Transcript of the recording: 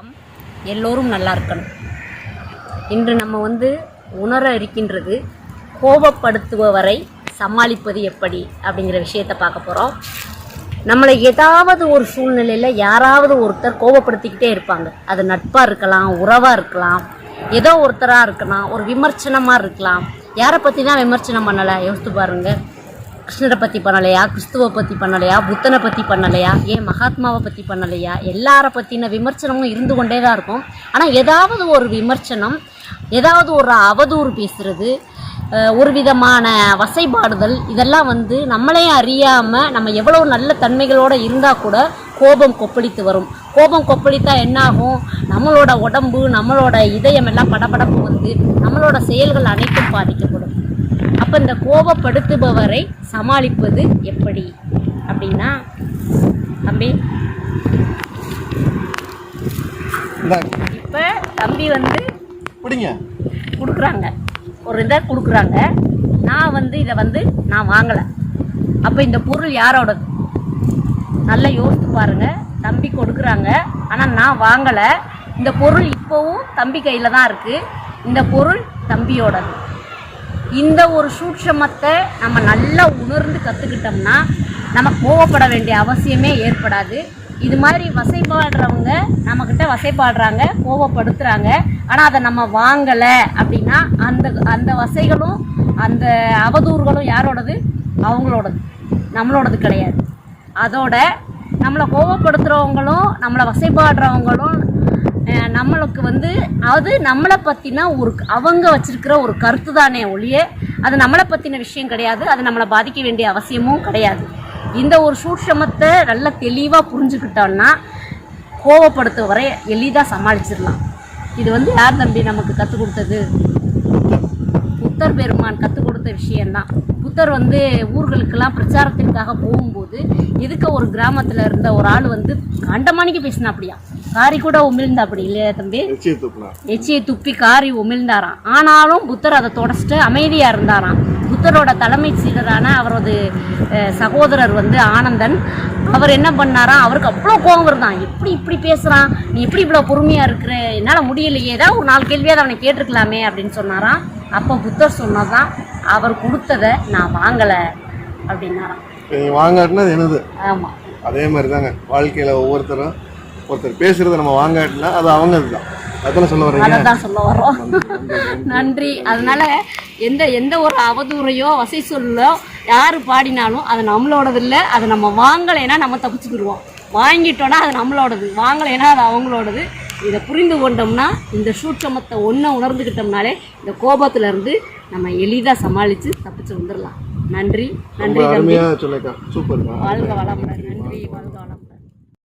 வணக்கம். எல்லோரும் நல்லா இருக்கணும். இன்று நம்ம வந்து உணர இருக்கின்றது கோபப்படுத்துபவரை சமாளிப்பது எப்படி அப்படிங்கிற விஷயத்தை பார்க்க போகிறோம் நம்மளை ஏதாவது ஒரு சூழ்நிலையில் யாராவது ஒருத்தர் கோபப்படுத்திக்கிட்டே இருப்பாங்க. அது நட்பாக இருக்கலாம் உறவாக இருக்கலாம் ஏதோ ஒருத்தராக இருக்கலாம் ஒரு விமர்சனமாக இருக்கலாம். யாரை பற்றி தான் விமர்சனம் பண்ணலை? யோசித்து பாருங்கள் கிருஷ்ணரை பற்றி பண்ணலையா? கிறிஸ்துவை பற்றி பண்ணலையா? புத்தனை பற்றி பண்ணலையா? ஏன் மகாத்மாவை பற்றி பண்ணலையா? எல்லாரை பற்றின விமர்சனமும் இருந்து கொண்டே தான் இருக்கும். ஆனால் ஏதாவது ஒரு விமர்சனம் ஏதாவது ஒரு அவதூறு பேசுகிறது ஒரு விதமான வசைபாடுதல் இதெல்லாம் வந்து நம்மளே அறியாமல் நம்ம எவ்வளோ நல்ல தன்மைகளோடு இருந்தால் கூட கோபம் கொப்பளித்து வரும். கோபம் கொப்பளித்தா என்னாகும்? நம்மளோட உடம்பு நம்மளோட இதயம் எல்லாம் படபடப்பு வந்து நம்மளோட செயல்கள் அனைத்தும் பாதிக்கும். அப்போ இந்த கோபப்படுத்துபவரை சமாளிப்பது எப்படி? அப்படின்னா தம்பி. இப்போ தம்பி வந்து கொடுக்குறாங்க. ஒரு இதை கொடுக்குறாங்க. நான் வந்து இதை வந்து நான் வாங்கலை. அப்போ இந்த பொருள் யாரோடது? நல்லா யோசித்து பாருங்க. தம்பி கொடுக்குறாங்க. ஆனால் நான் வாங்கலை. இந்த பொருள் இப்போவும் தம்பி கையில் தான் இருக்குது இந்த பொருள் தம்பியோடது. இந்த ஒரு சூட்சமத்தை நம்ம நல்லா உணர்ந்து கற்றுக்கிட்டோம்னா நம்ம கோவப்பட வேண்டிய அவசியமே ஏற்படாது. இது மாதிரி வசைப்பாடுறவங்க நம்மக்கிட்ட வசைப்பாடுறாங்க கோவப்படுத்துகிறாங்க ஆனால் அதை நம்ம வாங்கலை அப்படின்னா அந்த அந்த வசைகளும் அந்த அவதூறுகளும் யாரோடது? அவங்களோடது. நம்மளோடது கிடையாது. அதோட நம்மளை கோவப்படுத்துகிறவங்களும் நம்மளை வசைப்பாடுறவங்களும் நம்மளுக்கு வந்து அது நம்மளை பற்றின ஒரு அவங்க வச்சிருக்கிற ஒரு கருத்து தானே ஒழிய அது நம்மளை பற்றின விஷயம் கிடையாது அது நம்மளை பாதிக்க வேண்டிய அவசியமும் கிடையாது. இந்த ஒரு சூட்சமத்தை நல்லா தெளிவாக புரிஞ்சுக்கிட்டோம்னா கோவப்படுத்துவரை எளிதாக சமாளிச்சிடலாம். இது வந்து யார் தம்பி நமக்கு கற்றுக் கொடுத்தது? புத்தர் பெருமான் கற்றுக் கொடுத்த விஷயந்தான் புத்தர் வந்து ஊர்களுக்கெல்லாம் பிரச்சாரத்திற்காக போகும்போது எதுக்க ஒரு கிராமத்தில் இருந்த ஒரு ஆள் வந்து கண்டமானிக்கு பேசினா அப்படியா காரி கூட உமிழ்ந்தா அப்படி இல்லையா தம்பி? எச்சியை துப்பி காரி உமிழ்ந்தாராம். ஆனாலும் புத்தர் அதை தொடச்சிட்டு அமைதியாக இருந்தாராம். புத்தரோட தலைமை சீடரான அவரது சகோதரர் வந்து ஆனந்தன் அவர் என்ன பண்ணாராம்? அவருக்கு அவ்வளோ கோபம் வருதான். எப்படி இப்படி பேசுகிறான் நீ எப்படி இவ்வளோ பொறுமையாக இருக்கிற? என்னால் முடியலையே. ஏதாவது ஒரு நாலு கேள்வியாவது அவனை கேட்டிருக்கலாமே அப்படின்னு சொன்னாராம். அப்போ புத்தர் சொன்னதான் அவர் கொடுத்ததை நான் வாங்கலை அப்படின்னாராம். நீங்கள் வாங்காட்டினா அது என்னது ஆமாம் அதே மாதிரி தாங்க வாழ்க்கையில் ஒவ்வொருத்தரும் ஒருத்தர் பேசுறத நம்ம வாங்காட்டினா அது அவங்க தான் அதான சொல்ல அதை வர்றீங்க? தான் சொல்ல வரோம் நன்றி அதனால எந்த எந்த ஒரு அவதூறையோ வசை சொல்லோ யார் பாடினாலும் அது நம்மளோடது இல்லை அது நம்ம வாங்கலைன்னா நம்ம தப்பிச்சுக்கிடுவோம். வாங்கிட்டோன்னா அது நம்மளோடது. வாங்கலைன்னா அது அவங்களோடது. இதை புரிந்து கொண்டோம்னா இந்த சூட்சமத்தை ஒன்றை உணர்ந்துக்கிட்டோம்னாலே இந்த கோபத்துல இருந்து நம்ம எளிதாக சமாளித்து தப்பிச்சு வந்துடலாம் நன்றி. நன்றி வாழ்க வளமுடன். நன்றி. வாழ்க வளமுடன்.